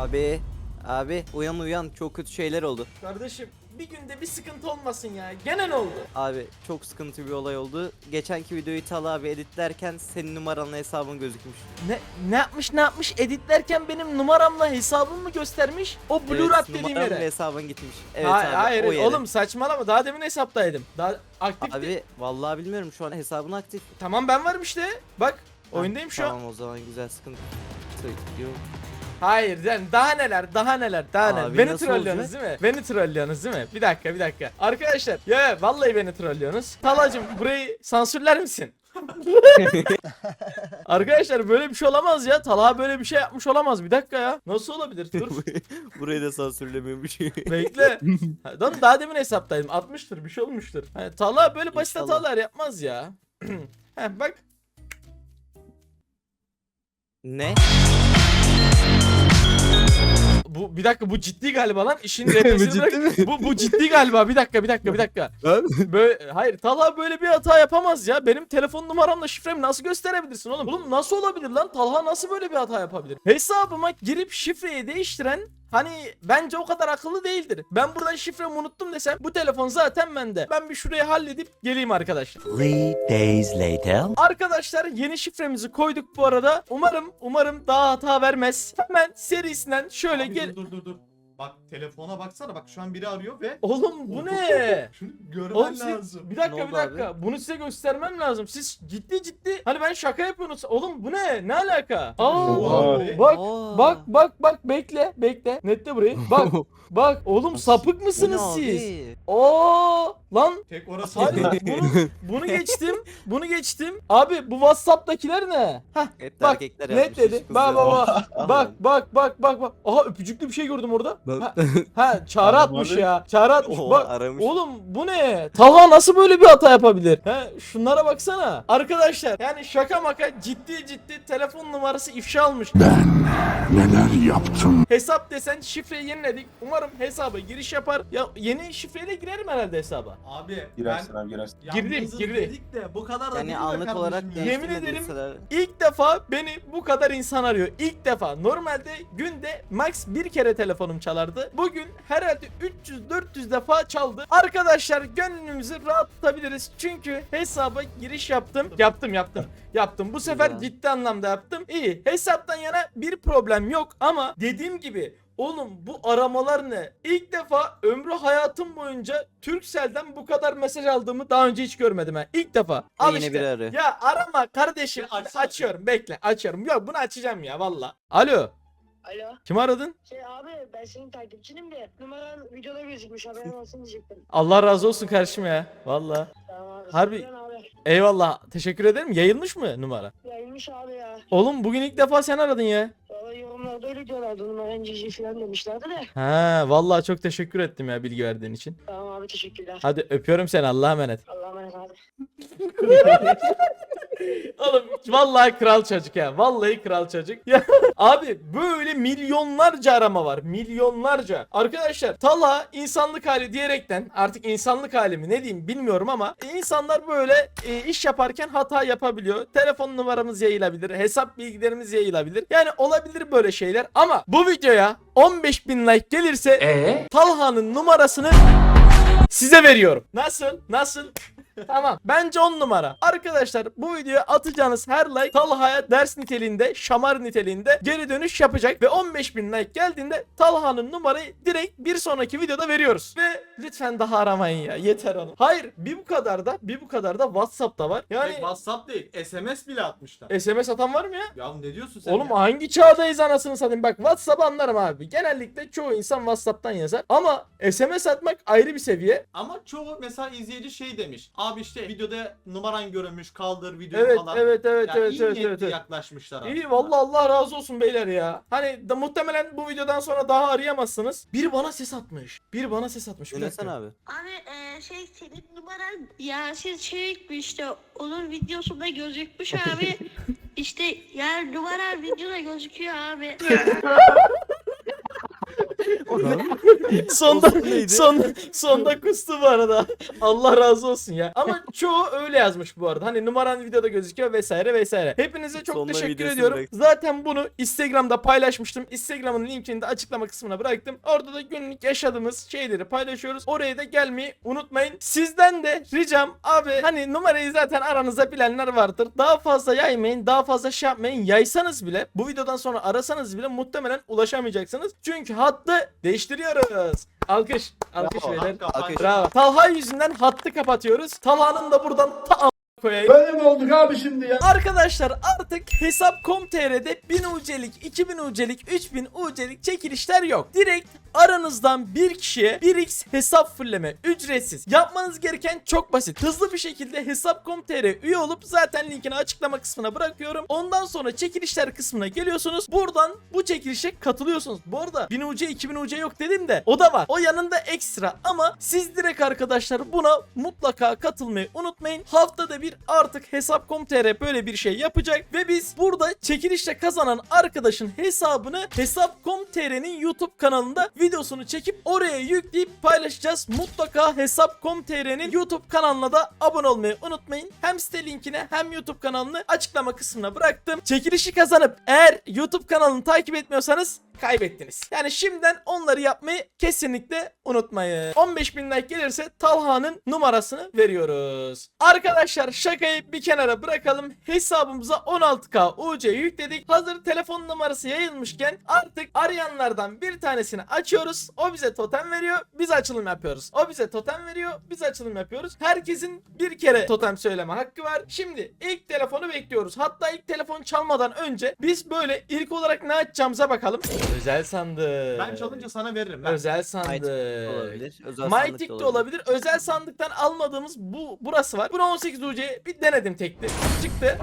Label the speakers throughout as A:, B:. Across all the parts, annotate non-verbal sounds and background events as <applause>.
A: Abi, abi uyan uyan çok kötü şeyler oldu.
B: Kardeşim bir günde bir sıkıntı olmasın ya. Gene ne oldu?
A: Abi çok sıkıntı bir olay oldu. Geçenki videoyu Talha abi editlerken senin numaranla hesabın gözükmüş.
B: Ne ne yapmış ne yapmış editlerken benim numaramla hesabımı mı göstermiş? O
A: Evet,
B: Rap dediğim
A: numaran ve
B: yere.
A: hesabın gitmiş. Evet
B: hayır,
A: abi
B: hayır
A: o yere.
B: oğlum saçmalama daha demin hesaptaydım. Daha aktifti.
A: Abi vallahi bilmiyorum şu an hesabın aktif.
B: Tamam ben varım işte. Bak oyundayım şu an.
A: Tamam o zaman güzel sıkıntı. Yok.
B: Hayır yani daha neler daha neler daha
A: Abi
B: neler. Beni
A: nasıl
B: trollüyorsunuz değil mi? Beni trollüyorsunuz değil mi? Bir dakika bir dakika. Arkadaşlar ya vallahi beni trollüyorsunuz. Talacım burayı sansürler misin? <laughs> Arkadaşlar böyle bir şey olamaz ya. Talha böyle bir şey yapmış olamaz. Bir dakika ya. Nasıl olabilir? Dur. <laughs>
A: Burayı da sansürlemiyormuş. <laughs>
B: Bekle. Lan daha demin hesaptaydım. 60'tır bir şey olmuştur. Hani Talha böyle basit
A: İnşallah.
B: hatalar yapmaz ya. <clears throat> Heh, bak.
A: ne? Thank you.
B: Bu bir dakika bu ciddi galiba lan. İşin <laughs> repesini
C: ciddi
B: bırak. Bu bu ciddi galiba. Bir dakika bir dakika bir dakika. Böyle hayır Talha böyle bir hata yapamaz ya. Benim telefon numaramla şifremi nasıl gösterebilirsin oğlum? Oğlum nasıl olabilir lan? Talha nasıl böyle bir hata yapabilir? Hesabıma girip şifreyi değiştiren Hani bence o kadar akıllı değildir. Ben buradan şifremi unuttum desem bu telefon zaten bende. Ben bir şurayı halledip geleyim arkadaşlar.
D: Three days later.
B: Arkadaşlar yeni şifremizi koyduk bu arada. Umarım umarım daha hata vermez. Hemen serisinden şöyle gel.
E: Dur dur dur. Bak telefona baksana bak şu an biri arıyor ve
B: Oğlum bu ne?
E: şunu <laughs> görmen
B: Oğlum siz-
E: lazım.
B: bir dakika bir
A: oldu
B: dakika. Bunu size göstermem lazım. Siz ciddi ciddi hani ben şaka yapıyorsunuz. Oğlum bu ne? Ne alaka? Aa,
E: Oha.
B: bak bak bak bak bekle bekle. Netle burayı. Bak <laughs> bak oğlum sapık
A: Bu
B: mısınız
A: ne
B: siz?
A: abi?
B: Oo lan
E: Tek orası
B: Hadi
E: oldu.
B: bunu, <laughs> bunu geçtim. Bunu geçtim. Abi bu WhatsApp'takiler ne? Hah
A: Hep de
B: Bak,
A: erkekler
B: net
A: yapmış,
B: dedi.
A: hiç
B: Bak bak bak. bak bak bak bak bak. Aha öpücüklü bir şey gördüm orada. Ha, ha çağrı
C: Adam
B: atmış
C: abi.
B: ya. Çağrı atmış.
A: Oha,
B: bak.
A: aramış.
B: Oğlum bu ne? Talha nasıl böyle bir hata yapabilir? He şunlara baksana. Arkadaşlar yani şaka maka ciddi ciddi telefon numarası ifşa olmuş.
F: neler yaptım.
B: Hesap desen şifreyi yeniledik. Umarım hesaba giriş yapar. Ya yeni şifreyle girerim herhalde hesaba.
E: Abi
C: Girersin
E: ben
C: abi girersin.
B: Girdim,
E: yalnızız
B: girdi.
E: dedik de bu kadar da değil
A: Yani
E: be
A: anlık
E: kardeşim
A: olarak
E: ya.
B: Yemin
A: değiştirmediyseler-
B: İlk defa beni bu kadar insan arıyor. İlk defa. Normalde günde max bir kere telefonum çalardı. Bugün herhalde 300-400 defa çaldı. Arkadaşlar gönlümüzü rahat tutabiliriz. Çünkü hesaba giriş yaptım. Yaptım yaptım. Yaptım. Bu sefer
A: Güzel.
B: ciddi anlamda yaptım. İyi. Hesaptan yana bir problem yok ama dediğim gibi Oğlum bu aramalar ne? İlk defa ömrü hayatım boyunca Turkcell'den bu kadar mesaj aldığımı daha önce hiç görmedim ha. İlk defa. Al
A: Yine
B: işte.
A: biri arıyor.
B: Ya arama kardeşim. Açıyorum bekle açıyorum. Yok bunu açacağım ya valla. Alo.
G: Alo.
B: Kim aradın?
G: Şey abi ben senin takipçinim de numaran videoda gözükmüş haberin olsun diyecektim. <laughs>
B: Allah razı olsun kardeşim ya. Valla.
G: Tamam abi.
B: Harbi-
G: abi.
B: Eyvallah. Teşekkür ederim. Yayılmış mı numara?
G: Yayılmış abi ya.
B: Oğlum bugün ilk defa sen aradın ya.
G: Yorumlarda öyle diyorlardı numaran cici falan demişlerdi de.
B: Ha, vallahi çok teşekkür ettim ya bilgi verdiğin için.
G: Tamam abi teşekkürler.
B: Hadi öpüyorum seni. Allah'a emanet.
G: Allah'a emanet abi. <laughs>
B: Oğlum vallahi kral çocuk ya. Vallahi kral çocuk. Ya abi böyle milyonlarca arama var. Milyonlarca. Arkadaşlar Talha insanlık hali diyerekten artık insanlık hali mi ne diyeyim bilmiyorum ama insanlar böyle e, iş yaparken hata yapabiliyor. Telefon numaramız yayılabilir. Hesap bilgilerimiz yayılabilir. Yani olabilir böyle şeyler ama bu videoya 15 bin like gelirse Talha'nın numarasını size veriyorum. Nasıl? Nasıl? Tamam. Bence 10 numara. Arkadaşlar bu videoya atacağınız her like Talha'ya ders niteliğinde, şamar niteliğinde geri dönüş yapacak ve 15.000 like geldiğinde Talha'nın numarayı direkt bir sonraki videoda veriyoruz. Ve lütfen daha aramayın ya. Yeter oğlum. Hayır, bir bu kadar da bir bu kadar da WhatsApp'ta var. Yani
E: WhatsApp değil SMS bile atmışlar.
B: SMS atan var mı ya?
E: Ya ne diyorsun sen
B: Oğlum
E: ya?
B: hangi çağdayız anasını satayım bak WhatsApp anlarım abi. Genellikle çoğu insan WhatsApp'tan yazar ama SMS atmak ayrı bir seviye.
E: Ama çoğu mesela izleyici şey demiş. Abi işte videoda numaran görünmüş kaldır videoyu
B: Evet
E: falan.
B: evet evet
E: Ya
B: evet
E: iyi
B: evet
E: niyetli
B: evet. evet.
E: yaklaşmışlar
B: İyi
E: aslında.
B: vallahi Allah razı olsun beyler ya. Hani da muhtemelen bu videodan sonra daha arayamazsınız. Biri bana ses atmış. Biri bana ses atmış. Bir dakika.
A: abi.
H: Abi e, şey senin numaran Yasin Çelik mi işte onun videosunda gözükmüş <laughs> abi. işte yani numara videoda gözüküyor abi. <laughs> <laughs>
B: sonda
A: neydi?
B: sonda kustu bu arada. Allah razı olsun ya. Ama <laughs> çoğu öyle yazmış bu arada. Hani numaran videoda gözüküyor vesaire vesaire. Hepinize çok
A: Sonuna
B: teşekkür
A: videosunu
B: ediyorum.
A: bırak.
B: Zaten bunu Instagram'da paylaşmıştım. Instagram'ın linkini de açıklama kısmına bıraktım. Orada da günlük yaşadığımız şeyleri paylaşıyoruz. Oraya da gelmeyi unutmayın. Sizden de ricam abi hani numarayı zaten aranızda bilenler vardır. Daha fazla yaymayın. Daha fazla şey yapmayın. Yaysanız bile bu videodan sonra arasanız bile muhtemelen ulaşamayacaksınız. Çünkü hattı değiştiriyoruz. Alkış. Alkış
A: Bravo.
B: beyler.
E: Alkış.
B: Bravo. Talha yüzünden hattı kapatıyoruz. Talha'nın da buradan ta koyayım.
F: Böyle mi olduk abi şimdi ya?
B: Arkadaşlar artık hesap.com.tr'de 1000 UC'lik, 2000 UC'lik, 3000 UC'lik çekilişler yok. Direkt aranızdan bir kişiye 1x hesap fırleme ücretsiz. Yapmanız gereken çok basit. Hızlı bir şekilde hesap.com.tr üye olup zaten linkini açıklama kısmına bırakıyorum. Ondan sonra çekilişler kısmına geliyorsunuz. Buradan bu çekilişe katılıyorsunuz. Bu arada 1000 UC 2000 UC yok dedim de o da var. O yanında ekstra ama siz direkt arkadaşlar buna mutlaka katılmayı unutmayın. Haftada bir artık hesap.com.tr böyle bir şey yapacak ve biz burada çekilişle kazanan arkadaşın hesabını hesap.com.tr'nin YouTube kanalında videosunu çekip oraya yükleyip paylaşacağız. Mutlaka hesap.com.tr'nin YouTube kanalına da abone olmayı unutmayın. Hem site linkine hem YouTube kanalını açıklama kısmına bıraktım. Çekilişi kazanıp eğer YouTube kanalını takip etmiyorsanız kaybettiniz. Yani şimdiden onları yapmayı kesinlikle unutmayın. 15 bin like gelirse Talha'nın numarasını veriyoruz. Arkadaşlar şakayı bir kenara bırakalım. Hesabımıza 16k UC yükledik. Hazır telefon numarası yayılmışken artık arayanlardan bir tanesini açıyoruz. O bize totem veriyor. Biz açılım yapıyoruz. O bize totem veriyor. Biz açılım yapıyoruz. Herkesin bir kere totem söyleme hakkı var. Şimdi ilk telefonu bekliyoruz. Hatta ilk telefon çalmadan önce biz böyle ilk olarak ne açacağımıza bakalım. Özel sandık.
E: Ben çalınca sana veririm. Ben.
B: Özel sandık.
A: olabilir. Özel da
B: de olabilir. Özel sandıktan almadığımız bu burası var. Bunu 18 UC bir denedim tekli. Çıktı.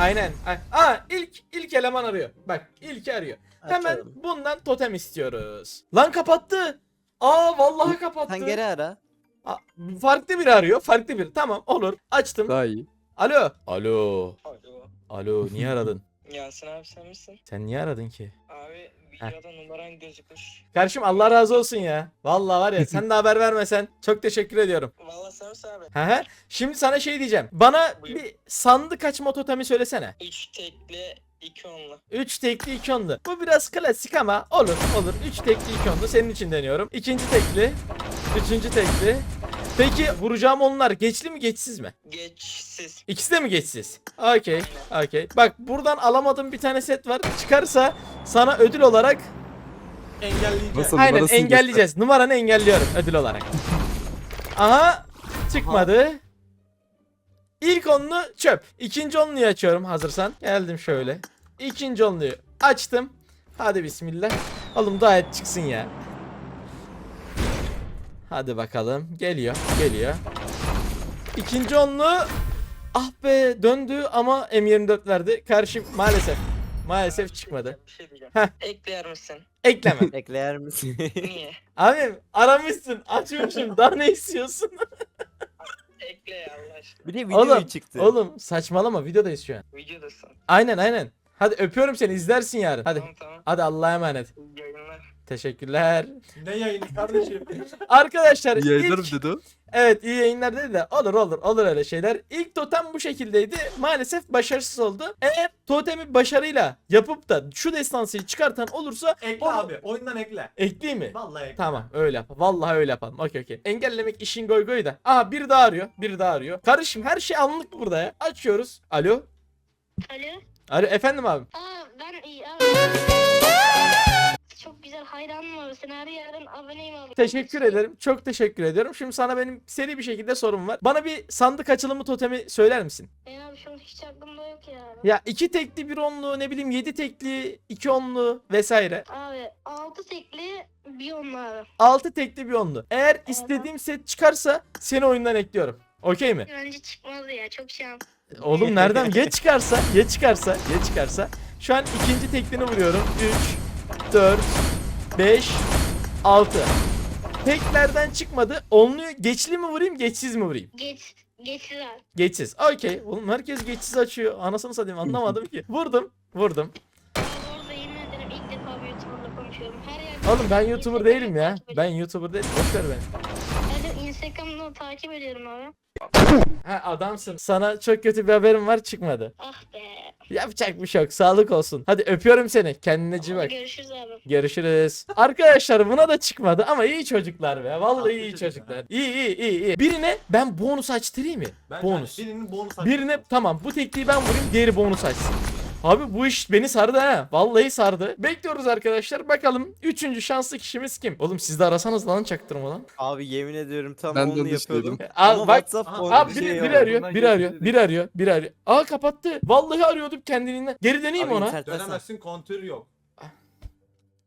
B: Aynen. Ay- Aa ilk ilk eleman arıyor. Bak ilki arıyor. Hemen
A: Açalım.
B: bundan totem istiyoruz. Lan kapattı. Aa vallahi kapattı.
A: Sen geri ara.
B: Aa, farklı biri arıyor. Farklı biri. Tamam olur. Açtım.
A: Daha iyi.
B: Alo. Alo.
C: Alo.
B: Alo niye aradın?
C: Yasin abi sen misin?
B: Sen niye aradın ki?
C: Abi numaran gözükmüş.
B: Kardeşim Allah razı olsun ya. Vallahi var ya <laughs> sen de haber vermesen çok teşekkür ediyorum.
C: Valla sen misin abi?
B: Hı hı. Şimdi sana şey diyeceğim. Bana
C: Buyur.
B: bir sandık açma totemi söylesene.
C: 3 tekli 2 onlu.
B: 3 tekli 2 onlu. Bu biraz klasik ama olur olur. 3 tekli 2 onlu senin için deniyorum. İkinci tekli. Üçüncü tekli. Peki vuracağım onlar geçli mi geçsiz mi?
C: Geçsiz.
B: İkisi de mi geçsiz? Okey. Okey. Bak buradan alamadığım bir tane set var. Çıkarsa sana ödül olarak
E: Engelleyeceğim.
B: aynen engelleyeceğiz. Numaranı engelliyorum ödül olarak. Aha çıkmadı. İlk onlu çöp. İkinci onluyu açıyorum hazırsan. Geldim şöyle. İkinci onluyu açtım. Hadi bismillah. Oğlum daha et çıksın ya. Hadi bakalım. Geliyor. Geliyor. İkinci onlu. Ah be döndü ama M24 verdi. Karşım maalesef. Maalesef çıkmadı.
C: Bir şey diyeceğim.
B: Heh.
C: Ekler misin?
B: Ekleme. <laughs>
A: Ekler misin?
C: Niye?
B: Abi aramışsın. Açmışım. Daha ne istiyorsun? <laughs>
C: Ekle ya Allah aşkına.
A: bir de video
B: Oğlum,
A: çıktı.
B: Oğlum saçmalama videodayız şu an.
C: Videodasın.
B: Aynen aynen. Hadi öpüyorum seni izlersin yarın. Hadi.
C: Tamam tamam.
B: Hadi Allah'a emanet.
C: İyi Yayınlar.
B: Teşekkürler.
E: Ne yayını kardeşim? <laughs>
B: Arkadaşlar ilk...
I: dedi o.
B: Evet iyi yayınlar dedi de olur olur olur öyle şeyler. İlk totem bu şekildeydi. Maalesef başarısız oldu. Eğer totemi başarıyla yapıp da şu destansıyı çıkartan olursa
E: ekle
B: onu-
E: abi. Oyundan ekle.
B: ekleyeyim mi?
E: Vallahi ekle.
B: Tamam öyle yapalım. Vallahi öyle yapalım. Okey okey. Engellemek işin goy goy da. Aha biri daha arıyor. Biri daha arıyor. Kardeşim her şey anlık burada ya. Açıyoruz. Alo.
G: Alo.
B: Alo efendim abi.
G: Aa ben iyi abi. Hayranım abi. Seni her yerden aboneyim abi.
B: Teşekkür ederim. Çok teşekkür ediyorum. Şimdi sana benim seri bir şekilde sorum var. Bana bir sandık açılımı totemi söyler misin?
G: Ben abi şu an hiç aklımda yok ya.
B: Ya iki tekli bir onlu ne bileyim yedi tekli iki onlu vesaire.
G: Abi 6 tekli bir onlu abi.
B: Altı tekli bir onlu. Eğer istediğim set çıkarsa seni oyundan ekliyorum. Okey mi?
G: Bence çıkmazdı ya çok şans.
B: Oğlum nereden? Ya çıkarsa, ya çıkarsa, ya çıkarsa. Şu an ikinci teklini vuruyorum. 3, 4, 5, 6. Teklerden çıkmadı. Onluyu geçli mi vurayım, geçsiz mi vurayım?
G: Geç. Geçsiz abi.
B: Geçsiz. Okey. Oğlum herkes geçsiz açıyor. Anasını satayım anlamadım ki. <laughs> Vurdum. Vurdum.
G: Orada yemin ederim ilk defa bir YouTuber'la konuşuyorum.
H: ediyorum. Her yerde.
B: Oğlum ben YouTuber değilim ya. Ben. YouTuber değilim. Boş ver beni.
H: Ben de Instagram'dan takip ediyorum abi.
B: Ha adamsın. Sana çok kötü bir haberim var çıkmadı.
H: Ah be.
B: Yapacak bir şey yok. Sağlık olsun. Hadi öpüyorum seni. Kendine iyi bak.
H: Görüşürüz abi.
B: Görüşürüz. Arkadaşlar buna da çıkmadı ama iyi çocuklar be. Vallahi iyi
E: çocuklar.
B: İyi iyi iyi iyi. Birine ben bonus açtırayım mı?
E: Ben
B: bonus.
E: yani birinin bonus
B: Birine tamam bu tekliği ben vurayım diğeri bonus açsın. Abi bu iş beni sardı ha. Vallahi sardı. Bekliyoruz arkadaşlar. Bakalım üçüncü şanslı kişimiz kim? Oğlum siz de arasanız lan çaktırmadan.
A: Abi yemin ediyorum tam
I: Ben de
A: onu
I: onu
A: yapıyordum.
B: Al
A: Ama
B: bak.
A: WhatsApp bonus
B: Abi
A: bir
B: biri,
A: şey
B: biri arıyor, biri arıyor, biri arıyor, biri arıyor. Aa kapattı. Vallahi arıyordum kendiliğinden. Geri
A: Abi
B: ona.
E: Dönemezsin kontür yok.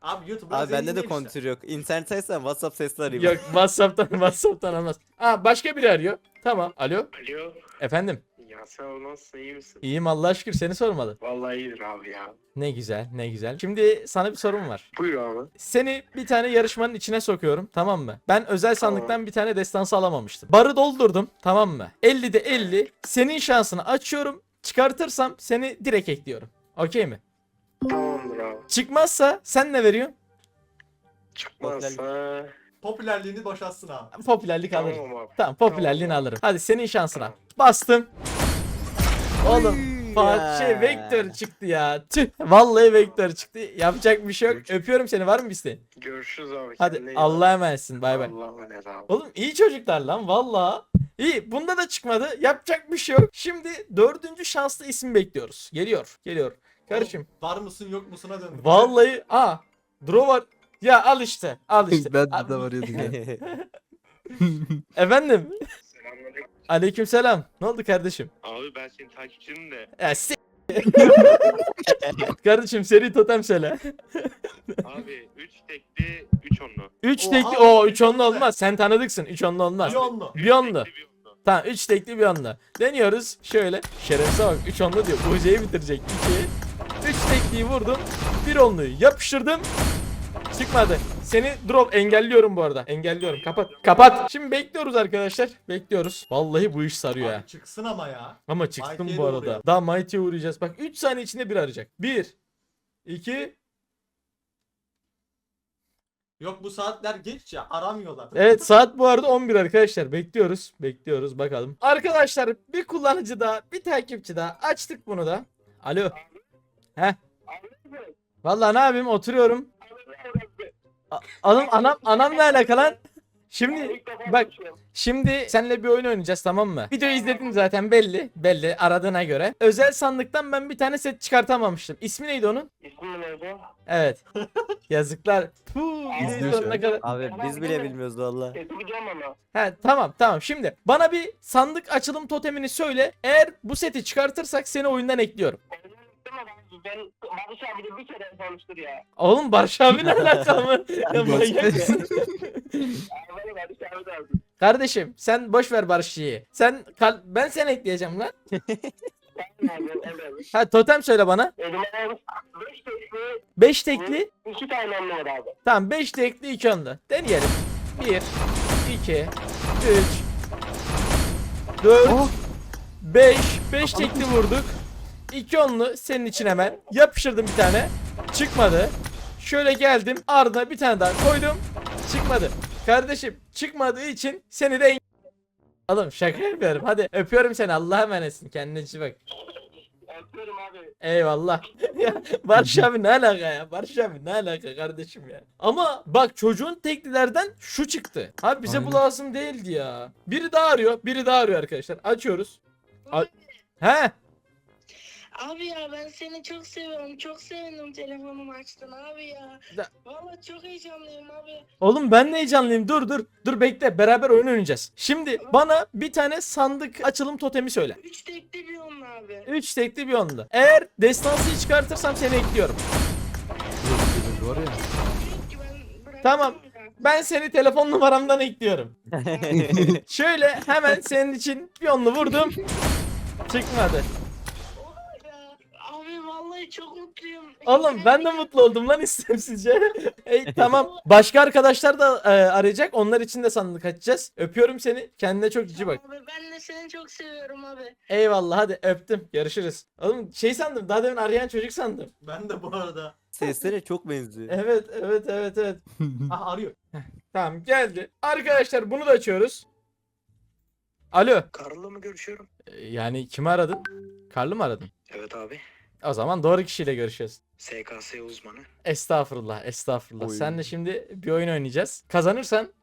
E: Abi YouTube
A: Abi bende de kontür yok. İnternet açsana WhatsApp sesli arayayım.
B: Yok WhatsApp'tan <laughs> WhatsApp'tan olmaz. Aa başka biri arıyor. Tamam. Alo.
J: Alo.
B: Efendim.
J: Ya sen o nasılsın iyi misin?
B: İyiyim Allah'a şükür seni sormalı.
J: Vallahi iyidir abi ya.
B: Ne güzel, ne güzel. Şimdi sana bir sorum var.
J: Buyur abi.
B: Seni bir tane yarışmanın içine sokuyorum tamam mı? Ben özel sandıktan bir tane destansı alamamıştım. Barı doldurdum tamam mı? 50'de 50. Senin şansını açıyorum. Çıkartırsam seni direkt ekliyorum. Okey mi?
J: Tamamdır abi.
B: Çıkmazsa sen ne veriyorsun?
J: Çıkmazsa...
E: Popülerliğini boşaltsın abi.
B: Popülerlik alırım.
J: Tamam abi.
B: Tamam popülerliğini alırım. Hadi senin şansına. Bastım. Oğlum Fatih şey vektör çıktı ya. Tüh. Vallahi vektör çıktı. Yapacak bir şey yok. Öpüyorum seni. Var mı bir isteğin?
J: Görüşürüz abi.
B: Hadi. Allah'a emanetsin. Bay bay.
J: Allah'a emanet abi.
B: Oğlum iyi çocuklar lan valla. İyi bunda da çıkmadı. Yapacak bir şey yok. Şimdi dördüncü şanslı isim bekliyoruz. Geliyor. Geliyor. Kardeşim.
E: Var mısın yok musuna döndü.
B: Vallahi aa draw var. Ya al işte. Al <laughs> işte.
I: ben de varıyordum ya. <laughs>
B: Efendim.
J: Selamünaleyküm.
B: Aleykümselam. Ne oldu kardeşim?
J: Abi ben senin takipçinim de.
B: Ya s- <laughs> Kardeşim seri totem söyle.
J: Abi 3 tekli 3 onlu.
B: 3
E: Oha,
B: tekli o 3
E: üç
B: onlu olmaz. Sen tanıdıksın. 3 onlu olmaz.
E: Bir onlu.
B: Bir onlu.
J: Tekli bir onlu.
B: Tamam 3 tekli bir onlu. Deniyoruz. Şöyle. Şerefsize bak 3 onlu diyor. Uce'yi bitirecek. 2. 3 tekliyi vurdum. Bir onluyu yapıştırdım. Çıkmadı. Seni drop engelliyorum bu arada. Engelliyorum. Kapat. Kapat. Şimdi bekliyoruz arkadaşlar. Bekliyoruz. Vallahi bu iş sarıyor ha.
E: Abi çıksın ama ya.
B: Ama çıktım
E: Mighty'ye
B: bu
E: de
B: arada.
E: uğrayalım.
B: Daha Mighty'ye uğrayacağız. Bak 3 saniye içinde bir arayacak. 1 2
E: Yok bu saatler geç ya aramıyorlar.
B: Evet saat bu arada 11 arkadaşlar. Bekliyoruz. Bekliyoruz bakalım. Arkadaşlar bir kullanıcı daha, bir takipçi daha. Açtık bunu da. Alo. Heh. Vallahi ne yapayım oturuyorum. Anam anam anam ne alaka lan? Şimdi bak şimdi senle bir oyun oynayacağız tamam mı? Videoyu izledin zaten belli. Belli aradığına göre. Özel sandıktan ben bir tane set çıkartamamıştım. İsmi neydi onun?
J: İsmin neydi?
B: Evet. <laughs> Yazıklar. Puh,
I: İzliyor an.
B: kadar-
A: Abi biz bile bilmiyoruz valla.
J: Ama.
B: He tamam tamam şimdi bana bir sandık açılım totemini söyle. Eğer bu seti çıkartırsak seni oyundan ekliyorum.
J: Ben Barış abiyle bir kere tanıştır ya.
B: Oğlum Barış abi ne alakalı? <laughs> Ya manyak mısın? <laughs>
J: Abi Barış abi.
B: Kardeşim sen boş ver Barış'ı. Sen kal- ben seni ekleyeceğim lan.
J: Tamam abi evet.
B: Ha totem söyle bana.
J: Elime 5 tekli
B: 5 tekli.
J: 2 tane onlu var abi.
B: Tamam 5 tekli 2 onda. Deneyelim. 1 2 3 4 5 5 tekli vurduk. 2 onlu senin için hemen. Yapıştırdım bir tane. Çıkmadı. Şöyle geldim. Ardına bir tane daha koydum. Çıkmadı. Kardeşim çıkmadığı için seni de Oğlum şaka yapıyorum. Hadi öpüyorum seni. Allah'a emanetsin. Kendine iyi bak.
J: Öpüyorum abi.
B: Eyvallah. <laughs> ya Barış abi ne alaka ya? Barış abi ne alaka kardeşim ya? Ama bak çocuğun teklilerden şu çıktı. Abi bize bu
I: Aynen.
B: lazım değildi ya. Biri daha arıyor. Biri daha arıyor arkadaşlar. Açıyoruz. A- He?
H: Abi ya ben seni çok seviyorum. Çok sevindim telefonumu açtın abi ya.
B: Da-
H: Valla çok heyecanlıyım abi.
B: Oğlum ben de heyecanlıyım. Dur dur. Dur bekle. Beraber oyun oynayacağız. Şimdi bana bir tane sandık açılım totemi söyle.
H: Üç tekli bir onun abi.
B: 3 tekli bir onlu. Eğer destansıyı çıkartırsam seni ekliyorum.
I: Var ya.
H: Yok ki ben bıraktım
B: Tamam.
H: ya.
B: Ben seni telefon numaramdan ekliyorum. <laughs> Şöyle hemen senin için bir onlu vurdum. Çıkmadı.
H: Ya, Abi vallahi çok mutluyum.
B: Oğlum ben de mutlu oldum lan istemsizce. <laughs> Ey tamam. Başka arkadaşlar da e, arayacak. Onlar için de sandık açacağız. Öpüyorum seni. Kendine çok cici bak.
H: Abi ben de seni çok seviyorum abi.
B: Eyvallah hadi öptüm. Görüşürüz. Oğlum şey sandım. Daha demin arayan çocuk sandım.
E: Ben de bu arada.
A: Sesleri çok benziyor.
B: Evet evet evet evet. <laughs> Aha arıyor. Tamam geldi. Arkadaşlar bunu da açıyoruz. Alo.
C: Karlı mı görüşüyorum?
B: Ee, Yani kimi aradın? Karlı mı aradın?
C: Evet abi.
B: O zaman doğru kişiyle görüşüyoruz.
C: SKS uzmanı.
B: Estağfurullah, estağfurullah.
A: Oy.
B: Senle şimdi bir oyun oynayacağız. Kazanırsan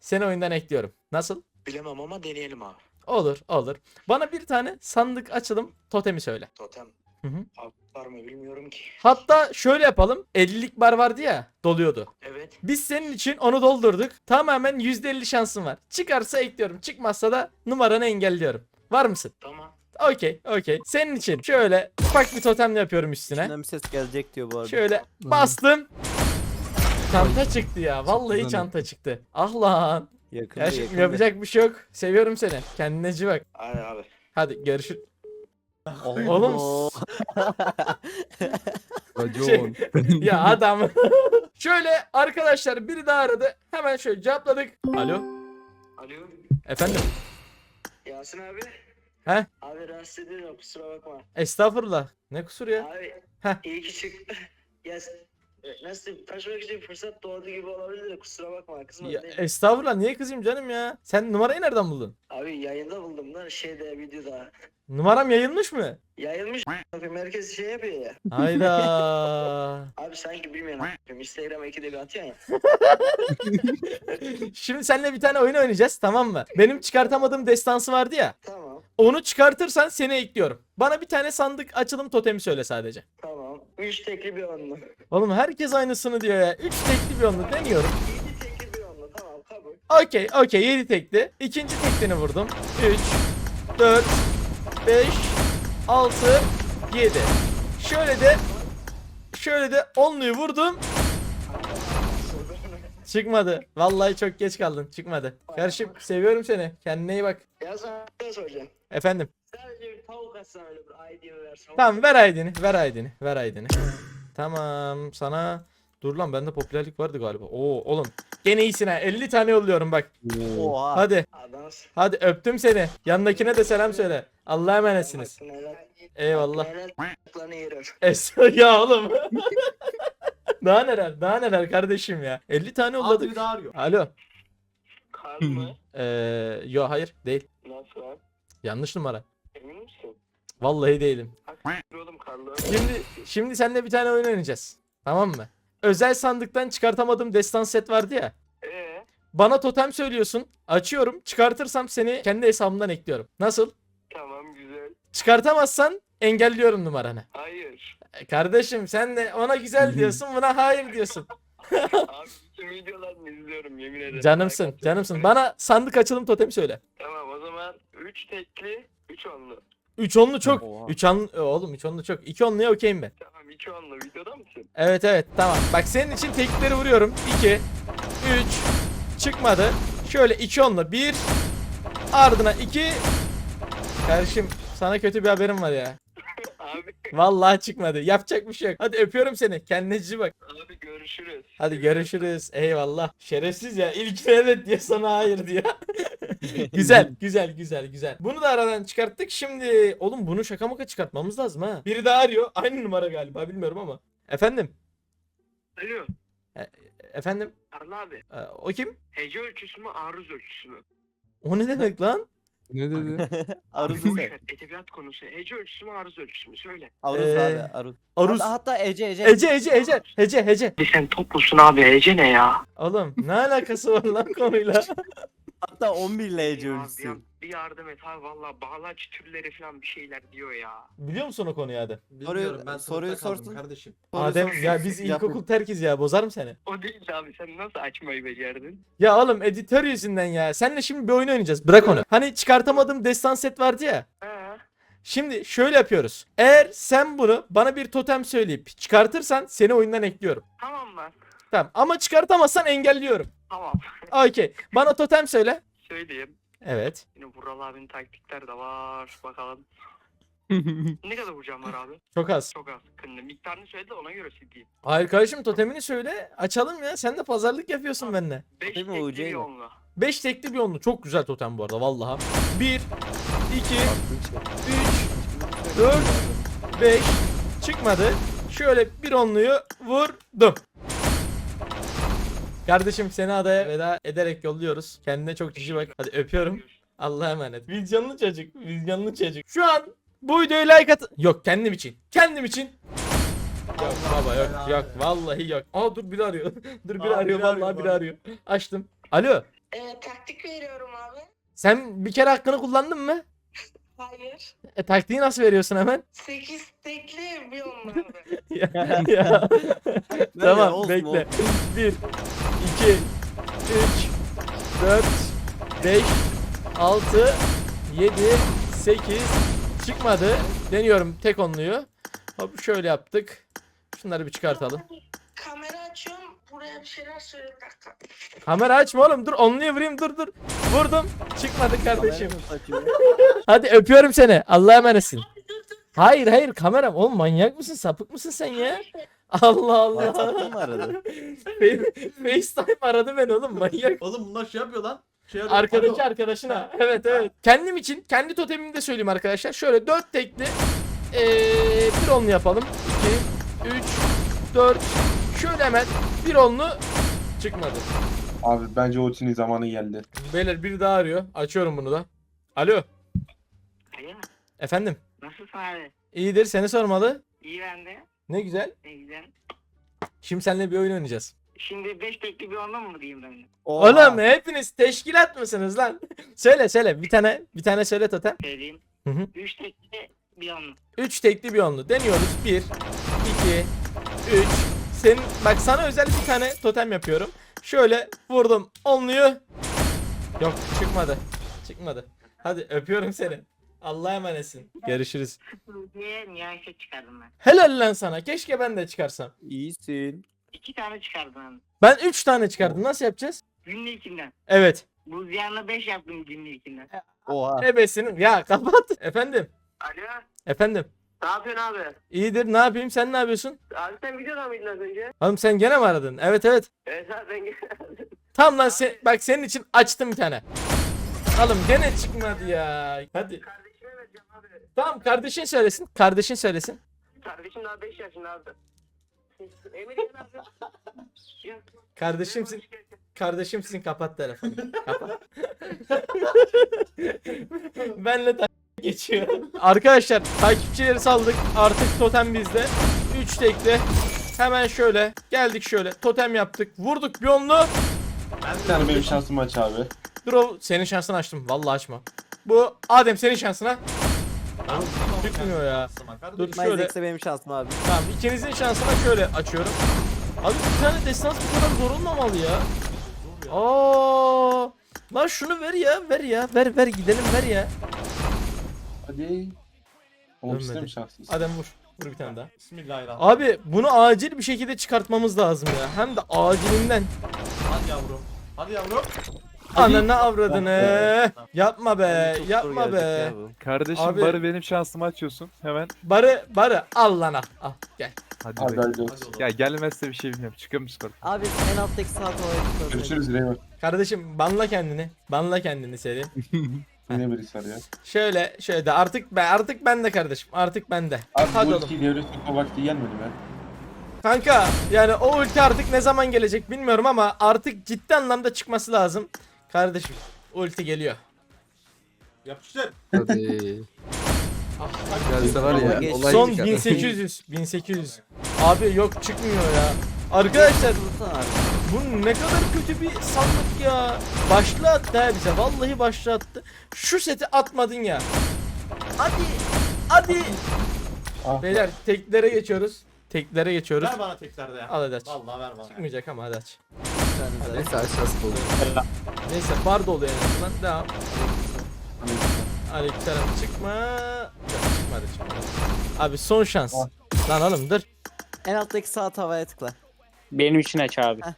B: seni oyundan ekliyorum. Nasıl?
C: Bilemem ama deneyelim abi.
B: Olur, olur. Bana bir tane sandık açalım, totemi söyle.
C: Totem.
B: Hı hı.
C: Abi var mı bilmiyorum ki.
B: Hatta şöyle yapalım. 50'lik bar vardı ya, doluyordu.
C: Evet.
B: Biz senin için onu doldurduk. Tamamen %50 şansın var. Çıkarsa ekliyorum, çıkmazsa da numaranı engelliyorum. Var mısın?
C: Tamam.
B: Okey, okey. Senin için şöyle ufak bir totem yapıyorum üstüne.
A: İçinden bir ses gelecek diyor bu arada.
B: Şöyle bastım. Çanta çıktı ya. Vallahi çanta çıktı. Ah lan.
A: Yakında,
B: Gerçekten
A: yakında.
B: yapacak bir şey yok. Seviyorum seni. Kendine iyi bak.
C: Aynen abi.
B: Hadi görüşürüz.
A: Allah.
B: Oğlum. <laughs>
I: Racon. <laughs>
B: ya adam. <laughs> şöyle arkadaşlar biri daha aradı. Hemen şöyle cevapladık. Alo.
C: Alo.
B: Efendim.
C: Yasin abi.
B: He?
C: Abi rahatsız ediyorum kusura bakma.
B: Estağfurullah. Ne kusur ya?
C: Abi
B: Heh.
C: iyi ki çık. <laughs> ya nasıl taşımak için fırsat doğdu gibi olabilir de kusura bakma kızma
B: ya
C: değil.
B: estağfurullah. Niye kızayım canım ya? Sen numarayı nereden buldun?
C: Abi yayında buldum lan şeyde videoda.
B: Numaram yayılmış mı?
C: Yayılmış herkes şey yapıyor ya.
B: Hayda. <laughs>
C: Abi sanki bilmiyorum. Instagram'a ikide bir atıyorsun ya. <laughs>
B: Şimdi seninle bir tane oyun oynayacağız tamam mı? Benim çıkartamadığım destansı vardı ya.
C: Tamam.
B: Onu çıkartırsan seni ekliyorum. Bana bir tane sandık açılım totemi söyle sadece.
C: Tamam. Üç tekli bir onlu.
B: Oğlum herkes aynısını diyor ya. 3 tekli bir onlu deniyorum.
C: Yedi tekli bir onlu. Tamam kabul.
B: Okey okey 7 tekli. İkinci teklini vurdum. 3, 4, 5, 6, 7. Şöyle de şöyle de onluyu vurdum. Çıkmadı. Vallahi çok geç kaldın. Çıkmadı. Kardeşim seviyorum seni. Kendine iyi bak.
C: Ya sana soracağım.
B: Efendim.
C: Sadece bir tavuk atsan öyle bir ID'mi versen.
B: Tamam ver aydını. Ver aydını. Ver aydını. tamam sana Dur lan bende popülerlik vardı galiba. Oo oğlum. Gene iyisin ha. 50 tane yolluyorum bak.
A: Oha.
B: Hadi.
C: Adamsın.
B: Hadi öptüm seni. Yanındakine de selam söyle. Allah'a emanetsiniz. Eyvallah.
C: Helal. Hakkını yerim. <laughs>
B: Es ya oğlum. <laughs> daha neler? Daha neler kardeşim ya. 50 tane
E: Abi
B: yolladık.
E: bir daha arıyor.
B: Alo.
C: Kar mı?
B: Ee, yo hayır değil.
C: Nasıl?
B: Yanlış numara.
C: Emin misin?
B: Vallahi değilim. Şimdi şimdi seninle bir tane oyun oynayacağız. Tamam mı? Özel sandıktan çıkartamadığım destan set vardı ya.
C: Eee?
B: Bana totem söylüyorsun. Açıyorum. Çıkartırsam seni kendi hesabımdan ekliyorum. Nasıl?
C: Tamam güzel.
B: Çıkartamazsan engelliyorum numaranı.
C: Hayır.
B: E, Kardeşim sen de ona güzel diyorsun buna hayır diyorsun. <laughs>
C: Abi bütün videolarını izliyorum yemin ederim.
B: Canımsın canımsın. Bana sandık açılım totemi söyle.
C: Tamam 3 tekli 3 onlu.
B: 3 onlu çok.
A: Oha.
B: 3 onlu e, oğlum 3 onlu çok. 2 onluya okeyim ben.
C: Tamam 2 onlu videoda mısın?
B: Evet evet tamam. Bak senin için teklikleri vuruyorum. 2 3 çıkmadı. Şöyle 2 onlu 1 ardına 2 Kardeşim sana kötü bir haberim var ya. <laughs>
C: Abi
B: Vallahi çıkmadı. Yapacak bir şey yok. Hadi öpüyorum seni. Kendine iyi bak.
C: abi görüşürüz.
B: Hadi görüşürüz. Eyvallah. Şerefsiz ya. İlkine <laughs> evet diye sana hayır diyor. <laughs> güzel, güzel, güzel, güzel. Bunu da aradan çıkarttık. Şimdi oğlum bunu şaka maka çıkartmamız lazım ha. Biri daha arıyor. Aynı numara galiba bilmiyorum ama. Efendim?
C: Alo.
B: Efendim?
C: Karlı abi.
B: Ee, o kim?
C: Hece ölçüsü mü aruz ölçüsü mü?
B: O ne demek lan?
I: Ne dedi?
A: Aruz ise. <laughs>
C: Boşver, Edebiyat konusu. Hece ölçüsü mü aruz ölçüsü mü? Söyle.
A: Aruz
B: Ee,
A: abi Aruz.
B: Aruz.
A: Hatta, hatta Ece Ece.
B: Ece, Ece, Ece. Hece, Hece.
C: Sen toplusun abi Hece ne ya?
B: Oğlum ne alakası var lan konuyla? <laughs>
A: Hatta 11 ile Ece
C: Ya,
A: ölçüsü.
C: bir yardım et abi valla bağlaç türleri falan bir şeyler diyor ya.
B: Biliyor musun o konuyu Adem?
E: Bilmiyorum ben
A: soruyu
E: kaldım
A: sorsun.
E: kardeşim.
B: Adem ya biz ilkokul terkiz ya bozar mı seni?
C: O değil abi sen nasıl açmayı becerdin?
B: Ya oğlum editör yüzünden ya. Seninle şimdi bir oyun oynayacağız. Bırak onu. Hani çıkartamadığım destan set vardı ya.
C: He.
B: Şimdi şöyle yapıyoruz. Eğer sen bunu bana bir totem söyleyip çıkartırsan seni oyundan ekliyorum.
C: Tamam lan.
B: Tamam ama çıkartamazsan engelliyorum.
C: Tamam. <laughs>
B: Okey. Bana totem söyle.
C: Söyleyeyim.
B: Evet.
C: Yine Vural abinin taktikler de var. Bakalım. <laughs> ne kadar vuracağım var abi?
B: Çok az.
C: Çok az. Kındı. Miktarını söyle de ona göre sileyim.
B: Hayır kardeşim totemini söyle. Açalım ya. Sen de pazarlık yapıyorsun benimle.
C: 5
A: Değil mi
C: tekli
A: UC
C: bir onlu.
B: 5 tekli bir onlu. Çok güzel totem bu arada vallahi. 1 2 3 4 5 çıkmadı. Şöyle bir onluyu vurdum. Kardeşim seni adaya veda ederek yolluyoruz. Kendine çok cici bak. Hadi öpüyorum. Allah'a emanet. Vizyonlu çocuk. Vizyonlu çocuk. Şu an bu videoyu like at... Yok kendim için. Kendim için. Yok baba yok yok. Vallahi yok. Aa dur biri arıyor. <laughs> dur biri
E: Aa,
B: arıyor.
E: biri arıyor
B: Vallahi biri arıyor. Açtım. Alo.
H: Ee, taktik veriyorum abi.
B: Sen bir kere hakkını kullandın mı?
H: Hayır.
B: E taktiği nasıl veriyorsun hemen?
H: 8 tekli bir onlu <laughs> abi.
B: ya, <laughs> ya. tamam
A: olsun,
B: bekle.
A: olsun.
B: 1 2 3 4 5 6 7 8 çıkmadı. Deniyorum tek onluyu. Hop şöyle yaptık. Şunları bir çıkartalım.
H: Kamera açıyorum. Buraya bir şeyler söyle bir dakika.
B: Kamera açma oğlum dur onluyu vurayım dur dur. Vurdum. Çıkmadı kardeşim. <laughs> Hadi öpüyorum seni. Allah'a emanetsin. Hayır hayır kameram. Oğlum manyak mısın? Sapık mısın sen ya? Allah Allah.
A: WhatsApp'tan mı aradı?
B: Face- FaceTime aradı beni oğlum manyak.
E: Oğlum bunlar şey yapıyor lan. Şey yapıyor.
B: Arkadaki arkadaşına. Evet evet. Kendim için kendi totemimi de söyleyeyim arkadaşlar. Şöyle 4 tekli ee, bir onlu yapalım. 2 3 4 şöyle hemen bir onlu çıkmadı.
K: Abi bence ultinin zamanı geldi.
B: Beyler biri daha arıyor. Açıyorum bunu da. Alo.
J: Alo,
B: Efendim.
J: nasılsın abi?
B: İyidir seni sormalı.
J: İyi ben de.
B: Ne güzel.
J: Ne güzel.
B: Şimdi seninle bir oyun oynayacağız.
J: Şimdi 5 tekli bir onda mı diyeyim ben?
A: Oha.
B: Oğlum hepiniz teşkilat mısınız lan? <laughs> söyle söyle bir tane bir tane söyle totem.
J: Söyleyeyim.
B: Hı hı.
J: 3 tekli bir onda.
B: 3 tekli bir onlu. Deniyoruz. 1 2 3 Senin bak sana özel bir tane totem yapıyorum. Şöyle vurdum onluyu. Yok çıkmadı. Çıkmadı. Hadi öpüyorum seni. Allah'a emanetsin. Görüşürüz.
J: nihayet çıkardım ben.
B: Helal lan sana. Keşke ben de çıkarsam.
A: İyisin.
J: 2 tane çıkardım ben.
B: 3 tane çıkardım. Nasıl yapacağız?
J: Günlüğünden.
B: Evet.
J: Bu ziyanla 5 yaptım günlüğünden.
A: Oha.
B: Ebesinin. Ya kapat. Efendim.
J: Alo.
B: Efendim.
J: Ne yapıyorsun abi?
B: İyidir. Ne yapayım? Sen ne yapıyorsun?
J: Abi sen videoda mıydın az önce?
B: Oğlum sen gene mi aradın? Evet evet.
J: Evet abi ben
B: Tamam lan sen, bak senin için açtım bir tane. Oğlum gene çıkmadı ya. Hadi.
J: Kardeşime vereceğim abi.
B: Tamam kardeşin söylesin. Kardeşin söylesin.
J: Kardeşim daha 5 yaşında abi. Emir gel abi. Gel.
B: Kardeşimsin. Kardeşimsin kapat telefonu. <laughs> Kapat. <laughs> Benle ta- geçiyor. <laughs> Arkadaşlar takipçileri saldık. Artık totem bizde. 3 tekli. Hemen şöyle geldik şöyle totem yaptık. Vurduk bir onlu.
K: Bir tane benim şansım aç abi.
B: Dur o senin şansını açtım. Vallahi açma. Bu Adem senin şansına. Çıkmıyor ya. Dur şöyle.
A: Myzex'e benim şansım abi.
B: Tamam ikinizin şansına şöyle açıyorum. Abi bir tane destans bu kadar zor olmamalı ya. Aa, lan şunu ver ya, ver ya, ver ver gidelim ver ya.
K: Hadi.
B: Dönmedi.
K: istedim şansınız.
B: Adem vur. Vur bir tane daha.
E: Bismillahirrahmanirrahim.
B: Abi bunu acil bir şekilde çıkartmamız lazım ya. Hem de acilinden.
E: Hadi yavrum. Hadi yavrum.
B: Ananı avradını. Yapma be,
A: Çok zor
B: yapma be.
A: ya bu.
I: Kardeşim
B: Abi-
I: barı benim şansımı açıyorsun hemen.
B: Barı, barı al lan al. Al gel.
I: Hadi,
K: Hadi hadi.
E: Hadi oğlum.
I: Ya gelmezse bir şey bilmiyorum. Çıkıyor musun oradan?
A: Abi en alttaki saat tutalım.
K: Görüşürüz Reymen.
B: Kardeşim banla kendini. Banla kendini seri. <laughs>
K: Yine birisi arıyor.
B: Şöyle, şöyle de artık ben artık ben de kardeşim. Artık ben de.
K: Abi
B: Hadi
K: bu
B: oğlum.
K: ultiyi devre tutma vakti gelmedi mi?
B: Kanka yani o ulti artık ne zaman gelecek bilmiyorum ama artık ciddi anlamda çıkması lazım. Kardeşim ulti geliyor.
E: Yapıştır.
I: Hadi.
B: Ah,
I: Gelse var ya olay
B: Son
I: çıkar.
B: 1800 1800. Abi yok çıkmıyor ya. Arkadaşlar
A: abi.
B: Bu ne kadar kötü bir sandık ya. Başlı attı ha bize. Vallahi başlı attı. Şu seti atmadın ya. Hadi. Hadi.
K: Ah,
B: Beyler teklere geçiyoruz. Teklere geçiyoruz.
E: Ver bana teklerde ya.
B: Al hadi aç.
E: Vallahi ver bana.
B: Çıkmayacak ama hadi aç.
I: Neyse aşağısı olur.
B: Neyse bar dolu en azından. Devam. Aleykümselam çıkma. Çıkmadı çıkmadı. Abi son şans.
K: Ah.
B: Lan oğlum dur.
A: En alttaki saat havaya tıkla.
J: Benim için aç abi.
K: ya.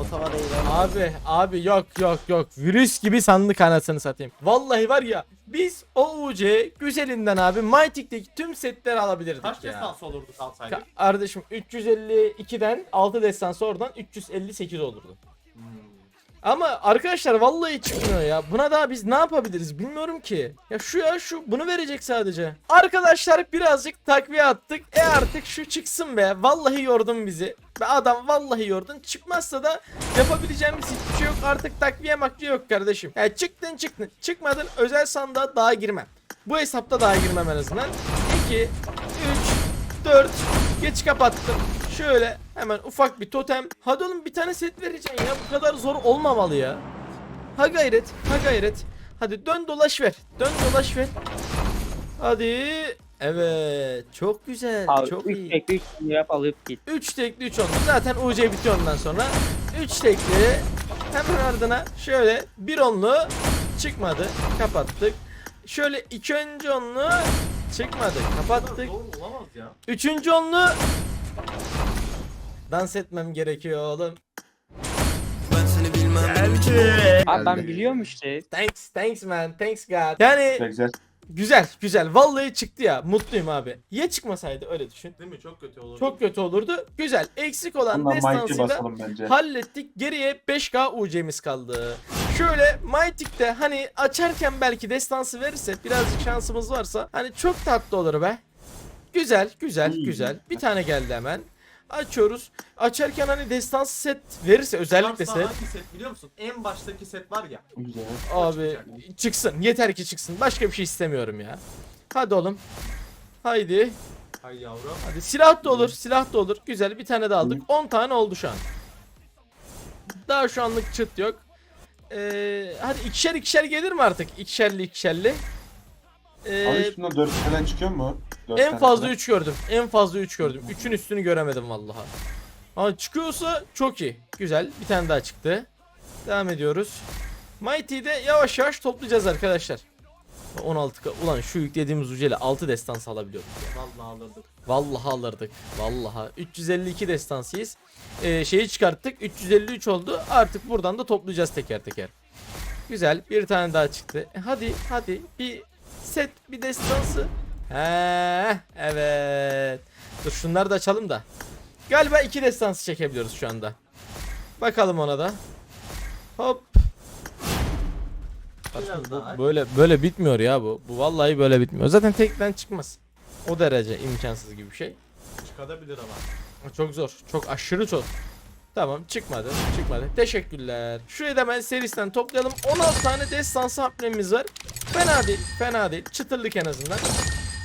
A: O tava değil abi.
B: Abi abi yok yok yok. Virüs gibi sandık anasını satayım. Vallahi var ya biz OUC güzelinden abi Mytik'teki tüm setleri alabilirdik
E: Kaç
B: ya.
E: destans olurdu kalsaydık?
B: Ka- Kardeşim 352'den 6 destansı oradan 358 olurdu.
E: Hmm.
B: Ama arkadaşlar vallahi çıkmıyor ya. Buna daha biz ne yapabiliriz bilmiyorum ki. Ya şu ya şu bunu verecek sadece. Arkadaşlar birazcık takviye attık. E artık şu çıksın be. Vallahi yordun bizi. Be adam vallahi yordun. Çıkmazsa da yapabileceğimiz hiçbir şey yok. Artık takviye makviye yok kardeşim. Ya çıktın çıktın. Çıkmadın özel sandığa daha girmem. Bu hesapta daha girmem en azından. 2, 3, 4. Geç kapattım. Şöyle hemen ufak bir totem. Hadi oğlum bir tane set vereceksin ya. Bu kadar zor olmamalı ya. Ha gayret. Ha gayret. Hadi dön dolaş ver. Dön dolaş ver. Hadi. Evet. Çok güzel. çok iyi.
J: 3 yap alıp git.
B: 3 tekli 3 oldu. Zaten UC bitiyor ondan sonra. 3 tekli. Hemen ardına şöyle bir onlu çıkmadı. Kapattık. Şöyle iki önce onlu çıkmadı. Kapattık.
E: Zor olamaz ya.
B: Üçüncü onlu Dans etmem gerekiyor oğlum. Geldi.
J: Abi ben biliyorum işte.
B: Thanks, thanks man, thanks God. Yani
K: Güzel güzel.
B: güzel. Vallahi çıktı ya. Mutluyum abi. Ya çıkmasaydı öyle düşün.
E: Değil mi? Çok kötü olur.
B: Çok kötü olurdu. Güzel. Eksik olan
K: Ondan Mighty
B: destansıyla
K: basalım bence.
B: hallettik. Geriye 5K UC'miz kaldı. Şöyle Mytik'te hani açarken belki destansı verirse birazcık şansımız varsa hani çok tatlı olur be. Güzel, güzel, güzel. Bir tane geldi hemen. Açıyoruz. Açarken hani destansı set verirse özellikle
E: Varsa
B: set.
E: hangi set biliyor musun? En baştaki set var ya.
K: Güzel.
B: Abi çıksın. Yeter ki çıksın. Başka bir şey istemiyorum ya. Hadi oğlum. Haydi.
E: Hay yavrum.
B: Hadi silah da olur. Silah da olur. Güzel bir tane de aldık. 10 tane oldu şu an. Daha şu anlık çıt yok. Ee, hadi ikişer ikişer gelir mi artık? İkişerli ikişerli. Ee,
K: Abi üstünden 4 falan çıkıyor mu? Dört
B: en
K: tane
B: fazla
K: falan.
B: 3 gördüm. En fazla 3 gördüm. 3'ün üstünü göremedim vallahi. Ama çıkıyorsa çok iyi. Güzel. Bir tane daha çıktı. Devam ediyoruz. Mighty'yi de yavaş yavaş toplayacağız arkadaşlar. 16 ka- ulan şu yüklediğimiz ucuyla 6 destans alabiliyoruz.
E: Vallahi alırdık.
B: Vallahi alırdık. Vallahi 352 destansıyız. Ee, şeyi çıkarttık. 353 oldu. Artık buradan da toplayacağız teker teker. Güzel. Bir tane daha çıktı. E, hadi hadi bir set bir destansı. He evet. Dur şunları da açalım da. Galiba iki destansı çekebiliyoruz şu anda. Bakalım ona da. Hop.
E: Daha.
B: Bu böyle böyle bitmiyor ya bu. Bu vallahi böyle bitmiyor. Zaten tekten çıkmaz. O derece imkansız gibi bir şey.
E: Çıkabilir ama.
B: Çok zor. Çok aşırı çok. Tamam çıkmadı. Çıkmadı. Teşekkürler. Şurayı da ben serisinden toplayalım. 16 tane destansı hamlemiz var. Fena değil. Fena değil. Çıtırlık en azından.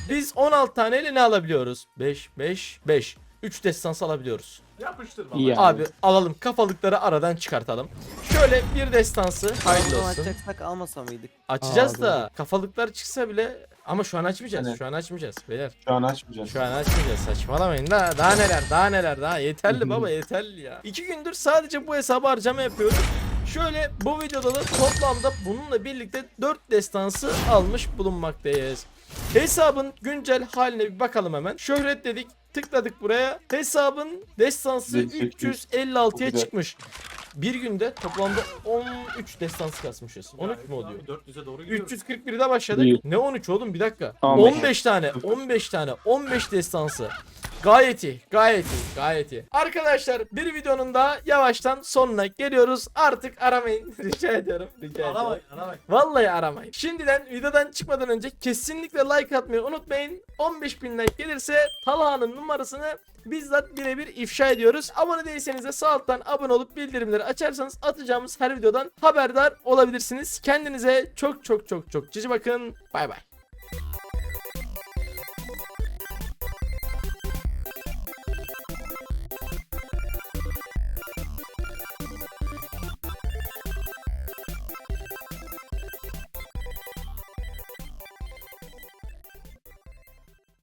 B: Biz 16 taneyle ne alabiliyoruz? 5, 5, 5. 3 destansı alabiliyoruz.
E: Yapıştır baba.
J: İyi
B: Abi alalım. Kafalıkları aradan çıkartalım. Şöyle bir destansı. Hayırlı
A: Hayırlı
B: olsun.
A: açacaksak almasa mıydık?
B: Açacağız
A: Aa,
B: da kafalıklar çıksa bile ama şu an açmayacağız.
K: Evet.
B: Şu an açmayacağız beyler.
K: Şu an açmayacağız.
B: Şu an açmayacağız saçmalamayın daha, daha neler daha neler daha yeterli baba yeterli ya. İki gündür sadece bu hesabı harcama yapıyorum. Şöyle bu videoda da toplamda bununla birlikte 4 destansı almış bulunmaktayız. Hesabın güncel haline bir bakalım hemen. Şöhret dedik tıkladık buraya. Hesabın destansı
K: 1800.
B: 356'ya
K: Güzel.
B: çıkmış. Bir günde toplamda 13 destansı kasmışız. 13 mü oluyor?
E: 400'e doğru gidiyoruz.
B: 341'de başladık. Ne 13 oğlum bir dakika.
J: 15.
B: 15 tane, 15 tane, 15 destansı. Gayet iyi, gayet iyi, gayet iyi. Arkadaşlar bir videonun daha yavaştan sonuna geliyoruz. Artık aramayın. <laughs> Rica ediyorum. Rica ediyorum.
E: Aramayın aramayın.
B: Vallahi aramayın. Şimdiden videodan çıkmadan önce kesinlikle like atmayı unutmayın. 15 bin like gelirse Talha'nın numarasını bizzat birebir ifşa ediyoruz. Abone değilseniz de sağ alttan abone olup bildirimleri açarsanız atacağımız her videodan haberdar olabilirsiniz. Kendinize çok çok çok çok cici bakın. Bay bay.